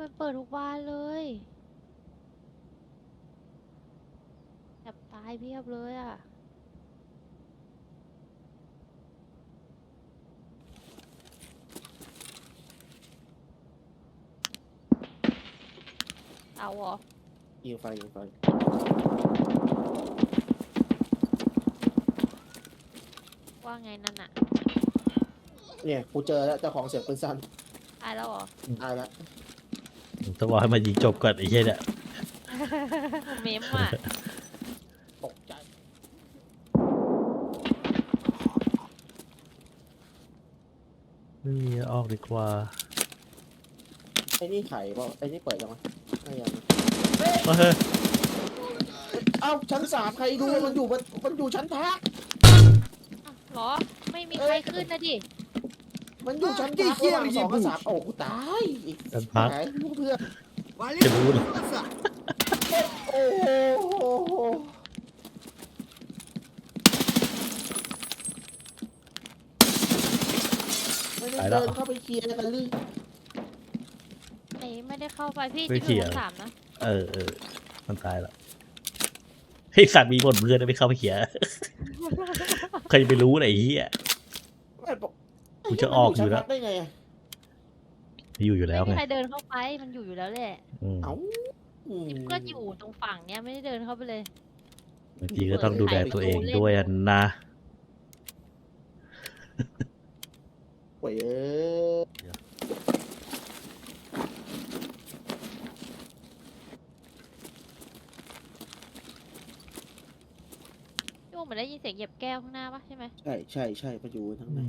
มันเปิดทุกวันเลยแบบตายเพียบเลยอะ เอาเหรอ ยิงไฟยิงไฟว่าไงนั่นน่ะเนี่ยกูเจอแล้วเจ้าของเสียงปืนสั้นตายแล้วเหรอ ตายแล้ว ต้องรอให้มันยิงจบก่อนไอ้เหี้ยเนี่ยเมมอะตกใจไม่มีออกดีกว่าไอ้นี่ไข่เปล่าไอ้นี่เปิดยังไงไม่ยังนะเฮ้ยเอ้าชั้นสามใครดูมันอยู่มันมันอยู่ชั้นพักอ้าวเหรอ ไม่มีใครขึ้นนะดิ มันอยู่ชั้นพักระหว่างสองกับสามโอ้กูตายอีกชั้นพักหายเพื่อนจะรู้เหรอโอ้โหไม่ได้เดินเข้าไปเคลียร์กันหรือไหนไม่ได้เข้าไปพี่ไม่ที่อยู่เขียชั้นสามนะเออเออมันตายแล้วไอ้สัตว์มีบทเพื่อนนะไม่เข้าไปเขียนใครจะไปรู้ไหนไอ้เหี้ยไม่บอก กูจะออกอยู่แล้วชั้นพัได้ไงอะอยู่อยู่แล้วไม่มีไง ใครเดินเข้าไป มันอยู่อยู่แล้วแหละอืมเอ้าอืมก็อยู่ตรงฝั่งเนี้ยไม่ได้เดินเข้าไปเลย บางทีก็ต้องดูแลตัวเองด้วยนะโอ้ยเอ้ยโยงเหมือนได้ยินเสียงเหยียบแก้วข้างหน้าปะใช่ไหมใช่ใช่ใช่มันอยู่ทั้งอืนั้น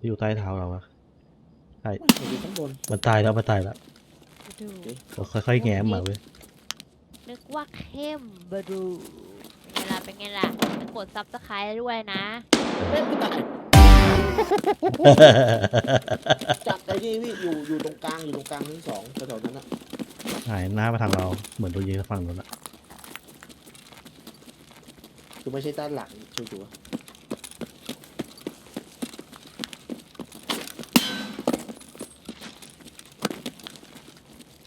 มอยู่ใต้เท้าเราอะมันอยู่ข้างบนมันตายแล้วมันตายแล้วดู เราค่อยๆแง้มมาเว้ยนึกว่าเข้มบดูเป็นไงล่ะเป็นไงล่ะไปกดซับสไครต์ด้วยนะเอ๊ะกูตายจับไอ้นี่พี่อยู่อยู่ตรงกลางอยู่ตรงกลางทั้งสองแถวๆนั้นอะหายหน้ามาทางเราเหมือนโดนยิงฝั่งนู้นอะคือไม่ใช่ด้านหลังชัวร์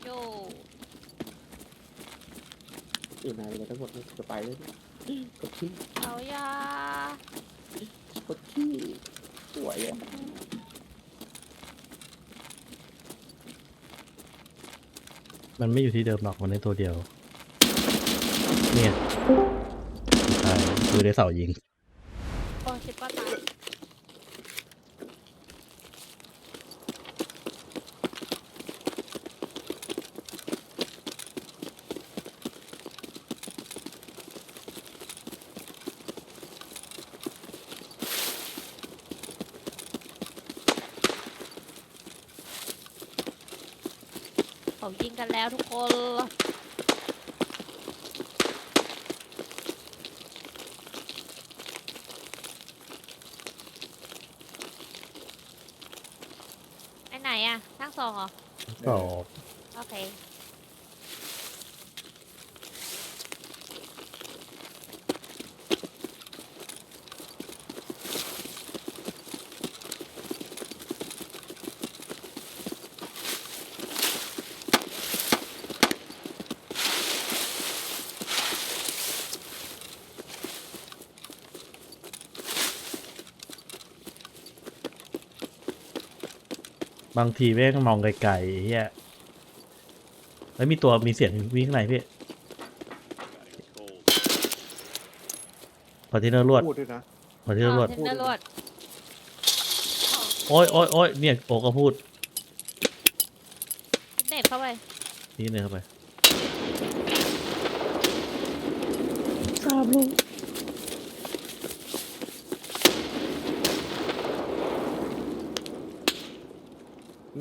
โย ๆ อยู่ไหนเลยทั้งหมดนี่จะไปเลยกดขี้เอายากดขี้สวยอะมันไม่อยู่ที่เดิมหรอกมันในตัวเดียว เนี่ยตายดูในเสายิง โอ้ชิบก็ตาย เขายิงกันแล้วทุกคนไปไหนอะทั้งสองเหรอก็โอเค บางทีแม่งมองไกลๆไอ้เฮียแล้วมีตัวมีเสียงวิ่งข้างในพี่คอนเทนเนอร์รวดพูดด้วยนะคอนเทนเนอร์รวดเทนเนอร์รวดโอ้ยโอ้ยโอ้ยเนี่ยโอก็พูดเน็ตเข้าไปนี่เนี่ยเข้าไป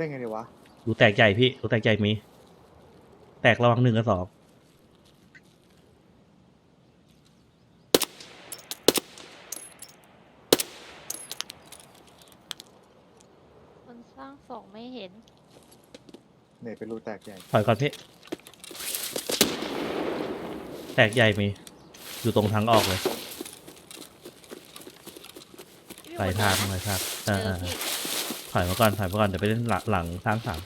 เล่นไงดีวะดูแตกใหญ่พี่ดูแตกใหญ่มี แตกระวังหนึ่งกับสองคนสร้างสองไม่เห็น เน็ตเป็นรูแตกใหญ่ถอยก่อนพี่ แตกใหญ่มี อยู่ตรงทางออกเลยพี่ปลายทางปลายทางเจอ่าออ่าพี่ ถอยมาก่อนถอยมาก่อนเดี๋ยวไปเล่นหลังหลังสร้างสาม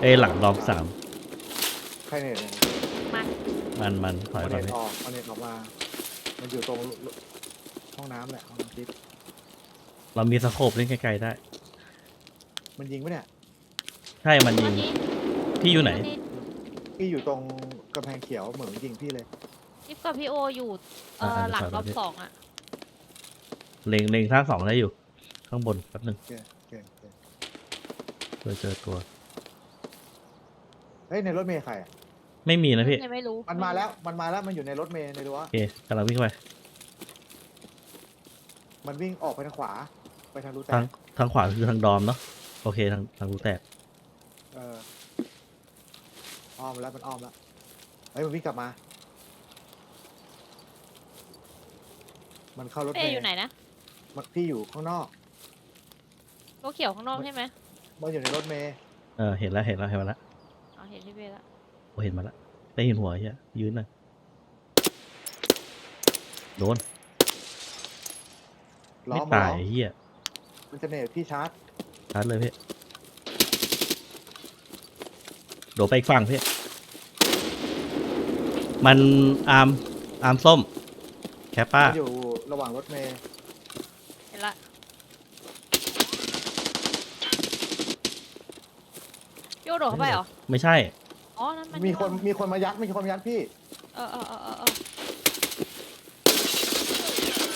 เอ้ยหลังรองสามใครเน็ตเนี่ยมามันมันถอยเอาก่อเน็นตออกเอาเน็ตออกมา มันอยู่ตรงห้องน้ำแหละห้องน้ำทิพย์เรามีสโคปเล่นไกลๆได้ มันยิงไหมเนี่ยใช่มันยิวังนนี้พี่อยู่ไหนวันนี้พี่อยู่ตรงกำแพงเขียวเหมือนยิงพี่เลยจิ๊บกับพี่โออยู่เอ่ออ่าหลังเดี๋ยวรอบเดี๋ยว สองอะ เล็งเล็งสร้างสองได้อยู่ ข้างบนแป๊บหนึ่งโอเคโอเคโอเคเพื่อเจอตัว เฮ้ยในรถเมย์ใครอะไม่มีนะพี่ยังไม่รู้มันมาแล้วมันมาแล้วมันอยู่ในรถเมย์ในรั้วโอเคกำลังวิ่งเข้าไป มันวิ่งออกไปทางขวา ไปทางรูแตทางกทางขวาคือทางดอมเนาะโอเคทางทางรูแตกเอออ้อมแล้วมันอ้อมแล้วเฮ้ยมันวิ่งกลับมา มันเข้ารถเป้เมย์อยู่ไหนนะมันพี่อยู่ข้างนอก รถเขียวข้างนอกใช่ไหม Ờ, มันอยู่ในรถเมย์เออเห็นแล้วเห็นแล้วเห็นมาแล้วอ๋อเห็นพี่เป้แล้วโอ้เห็นมาแล้วได้เห็นหัวเฮียยืนน่ะโดนล้อไม่มตายล้อมไอ้เฮียมันจะเนตพี่ชาร์จชัดเลยพี่โดดไปอีกฝั่งพี่มันอาร์มอาร์มส้ม แคปป้า มันอยู่ระหว่างรถเมย์เห็นละ โยโดดเข้าไปเหรอ ไม่ใช่ อ๋อ นั่นมันมีคนโย่มีคนมายัดมีคนมายัดพี่เออเออเออเออเออ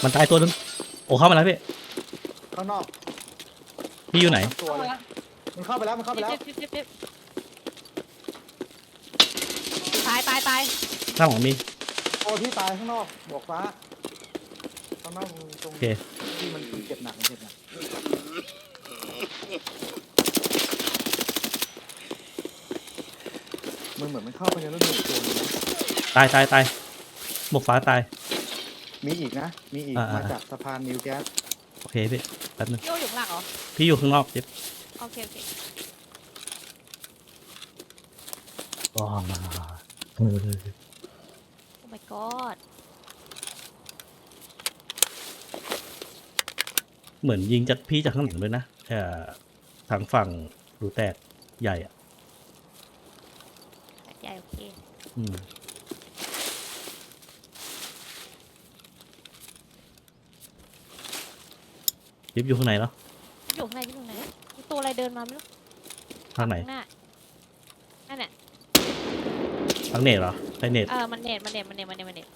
มันตายตัวนึงโอ้เข้ามาแล้วพี่ข้างนอกพี่อยู่ไหน ตัวเลยมันเข้าไปแล้วมันเข้าไปแล้วจิ๊บจิ๊บจิ๊บจิ๊บตายตายตายข้างหลังมีโอ้พี่ตายข้างนอกบวกฟ้าข้างนอกตรงโอเค ที่มันเจ็บหนักมันเจ็บหนัก มันเหมือนมันเข้าไปในรถเมล์อีกตัวหนึงนะตายตายตายหมวกฟ้าตาย มีอีกนะ มีอีกอ่าอ่าม มาจากสะพานนิวแก๊สโอเคพี่แป๊บนึงโยอยู่ข้างหลังเหรอ พี่อยู่ข้างนอกจิ๊บโอเค โอเคว้าวเออโอ้ my god เหมือนยิงจากพี่จากข้างหลังด้วยนะเอ่อทางฝั่งรูแตกใหญ่อะใหญ่โอเคอืมจิ๊บอยู่ข้างในเนาะอยู่ข้างในที่ตรงไหนมีตัวอะไรเดินมาไม่รู้ทางไหน ข้างหน้านั่นแหละทางเน็ตเหรอไปเน็ตเออมันเน็ตมันเน็ตมันเน็ตมันเน็ตมันเน็ต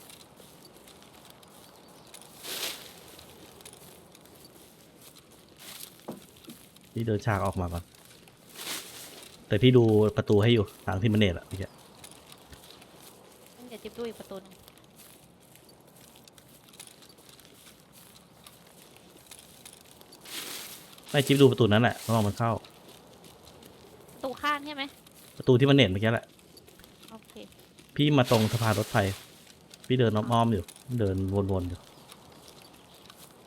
พี่เดินฉากออกมาก่อน แต่พี่ดูประตูให้อยู่ทางที่มันเน็ตอะเมื่อกี้งั้นเดี๋ยวจิ๊บดูอีกประตูหนึงไม่จิ๊บดูประตูนั้นแหละระหว่างมันเข้า ประตูข้างใช่ไหมประตูที่มันเน็ตเมื่อกี้แหละ โอเค พี่มาตรงสะพานรถไฟ พี่เดินอ้อมๆอยู่ เดินวนๆอยู่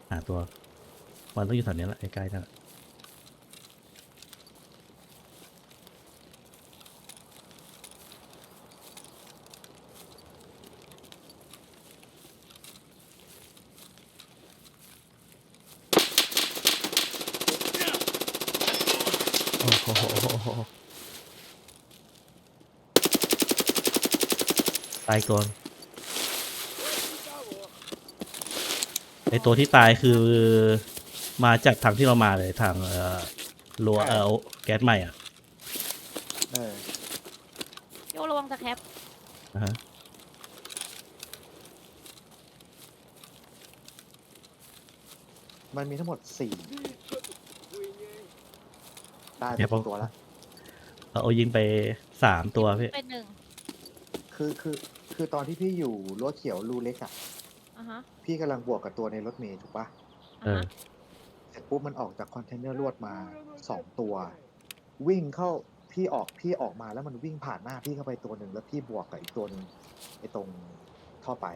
หาตัว มันต้องอยู่แถวนี้แหละใกล้ๆนั่นแหละโอ้โหตาย ก่อนไอตัวที่ตายคือมาจากทางที่เรามาเลยทางเอ่อรัวเออแก๊สใหม่อะเออโยระวังสแครปนะฮะมันมีทั้งหมดสี่ตายไปเดี๋ยวผมกี่ตัวละเราเอายิงไปสามตัวพี่เป็นหนึ่งคือคือ คือตอนที่พี่อยู่รั้วเขียวรูเล็กอะอะฮะพี่กำลังบวกกับตัวในรถเมล์ถูกปะเออะอฮะเสร็จปุ๊บมันออกจากคอนเทนเนอร์ลวดมาสองตัว วิ่งเข้าพี่ออกพี่ออกมาแล้วมันวิ่งผ่านหน้าพี่เข้าไปตัวหนึ่งแล้วพี่บวกกับอีกตัวหนึ่งไอ้ตรงท่อไป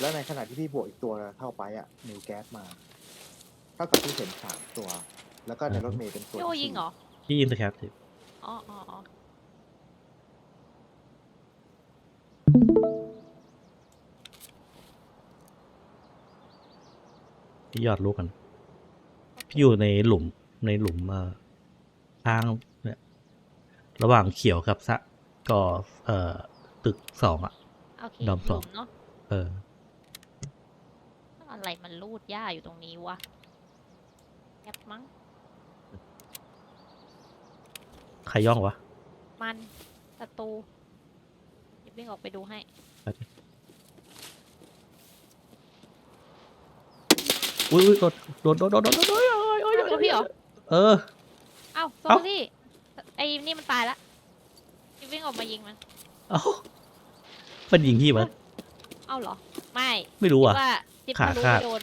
แล้วในขณะที่พี่บวกอีกตัวท่อไปอะนิวแก๊สมาเท่ากับพี่เห็นสามตัว แล้วก็ในรถเมล์เป็นตัวโยที่ยิงเหรอ พี่ยิงสแคปสิอ๋ออ๋ออ๋อ พี่ยอดลูกกันโอพี่อยู่ในหลุมในหลุมเอ่อทางเนี่ยระหว่างเขียวกับสะก่อเอ่อตึกสองอะโอเคดอมสองหลุเนาะเออ อะไรมันลูดหญ้าอยู่ตรงนี้วะแอบมั้งใครย่องวะ มันศัตรูเดี๋ยววิ่งออกไปดูให้อุ้ ยอุ้ยโดนโดนโดนโดนโดนโดนโดนโอ้ยโอ้ยอ้าวตัวพี่เหรอ เออ เอ้าซนพี่ไอ้นี่มันตายละพี่วิ่งออกมายิงมัน เอ้ามันยิงพี่มั้ยเอ้าเหรอ ไม่ ไม่รู้อะดว่าจิ๊บขาทะลุขาดไปโดน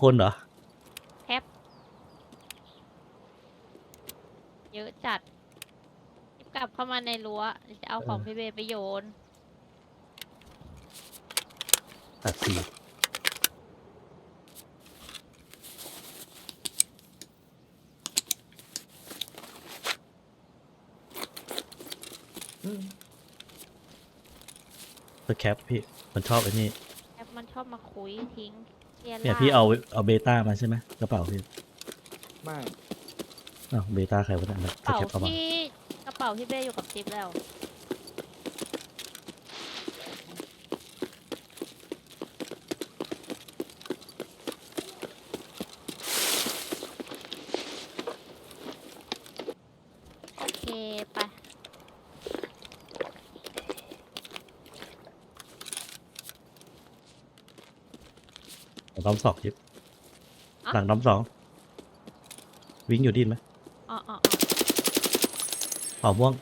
คนเหรอเยอะจัดจิ๊บกลับเข้ามาในรั้วจะเอาของพี่เบย์ไปโยน ตัดสีอืมสแคปพี่ มันชอบไอ้นี่แอปมันชอบมาคุยทิ้งเรียนเนี่ยล่พี่เอาเอาเบต้ามาใช่ไหมกระเป๋าพี่ไม่อ้าวเบต้าใครวะเนี่ยสกระเป๋าแคปเอามา ที่กระเป๋าพี่เบย์อยู่กับจิ๊บแล้ว โอเค ไป หลั งน้ำสองยิบอะหลังน้ำสองวิ่งอยู่ดินไหมอ๋ออ๋อเป่าม่วง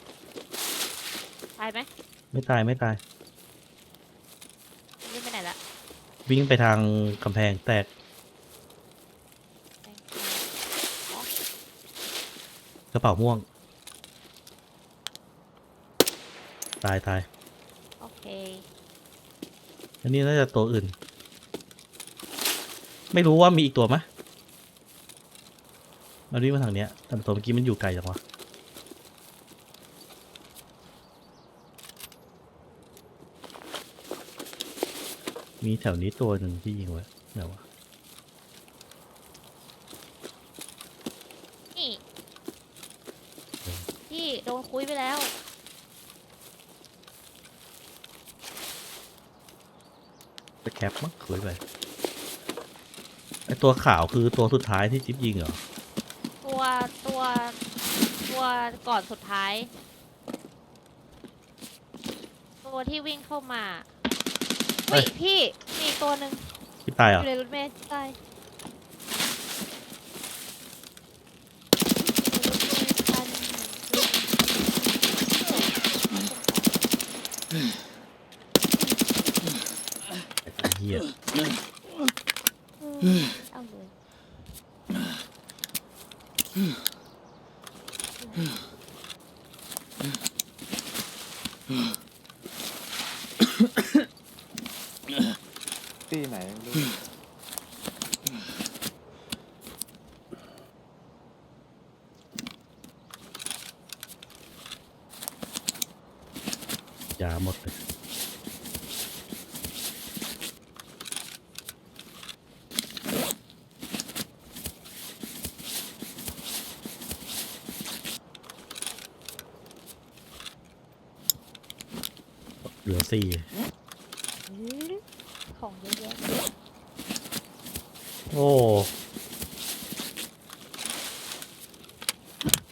ตายไหมไม่ตายไม่ตาย วิ่งไปไหนละวิ่งไปทางกำแพงแตกแตงกวาอ๋อกระเป๋าม่วง ตายตายโอเค อันนี้น่าจะตัวอื่น ไม่รู้ว่ามีอีกตัวไหมมันวิ่งมาทางเนี้ยแต่ตัวเมื่อกี้มันอยู่ไกลจังวะมีแถวนี้ตัวหนึ่งที่ยิงไว้เดี๋ยววะนี่เออพี่โดนคุยไปแล้วสแคปมั้งคุยไป ไอตัวขาวคือตัวสุดท้ายที่จิ๊บยิงเหรอ ตัวตัวตัวก่อนสุดท้าย ตัวที่วิ่งเข้ามาเฮ้เฮ้ย ยพี่มีอีกตัวหนึ่งที่ตายเหรออยู่ในรถเมล์ใช่ในรถเมล์คันไอ้เหี้ย เอาเลย ที่ไหนไม่รู้ ยาหมดเลย เหลือสี่ของเยอะแยะโอ้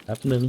แป๊บหนึ่ง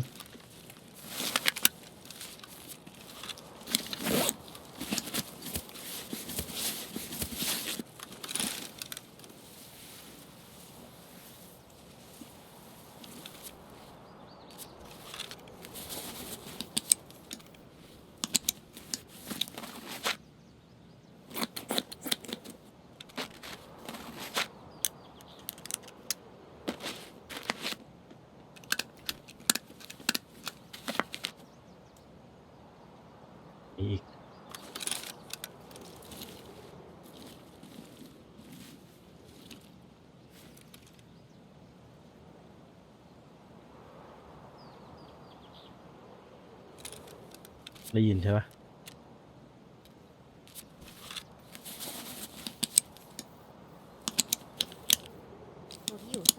ได้ยินใช่ปะ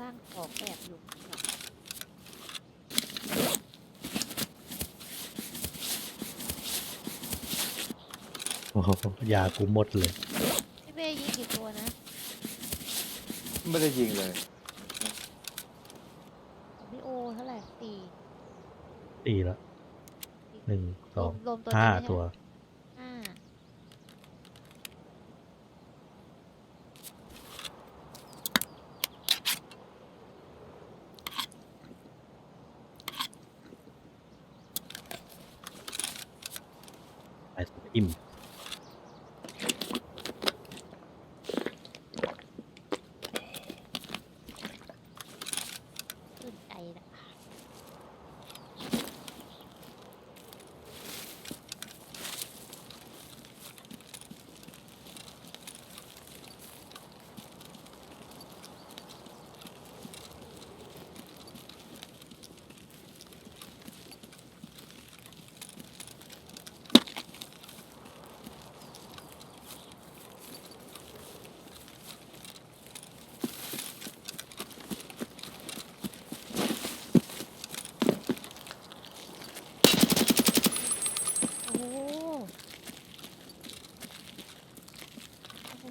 างของแอบอยู่ข้างหลังโอ้โหยากูหมดเลย พี่เบ้ยิงกี่ตัวนะไม่ได้ยิงเลย ของพี่โอเท่าไหร่สี่ตีแล้ว หนึ่งสรอวงมรวมตัวห้านี้ไหมตัวห้าไปอิ่มขึ้นใจนะ โอ้โหโอ้โห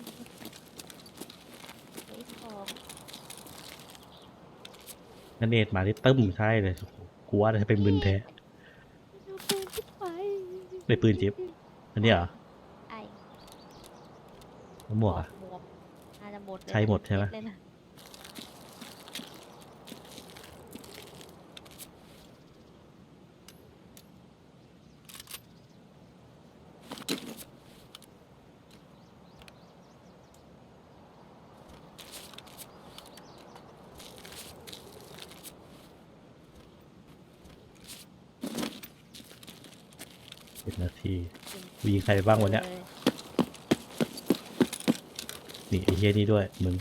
เหลืออีกสอง นั่นเนตมาที่ตึ้มใช่เลยโอ้โหกูว่าจะเป็นมืนแท้เอาปืนขึ้นไปได้ปืนจิ๊บอันนี้เหรอไอ้แล้วหมวกอะหมวกน่าจะหมดเลยใช้หมดใช่ไหม เลยนะ สิบนาที กูยิงใครไปบ้างวันเนี้ยลนี่ไอ้เฮียนี่ด้วยมึง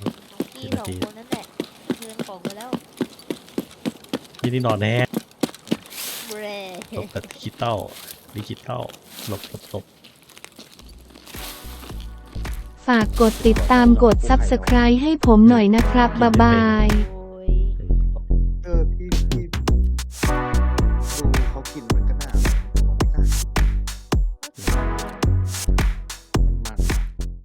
น้องกี้สองคนนั่นแหละเพื่อนของไปแล้วยี่นี่นอนแน่เบรหลบแบบดิจิตอลดิจิตอลหลบหลบหลบฝากกดติดตามกด Subscribe ให้ผมหน่อยนะครับ บ๊ายบายโอ้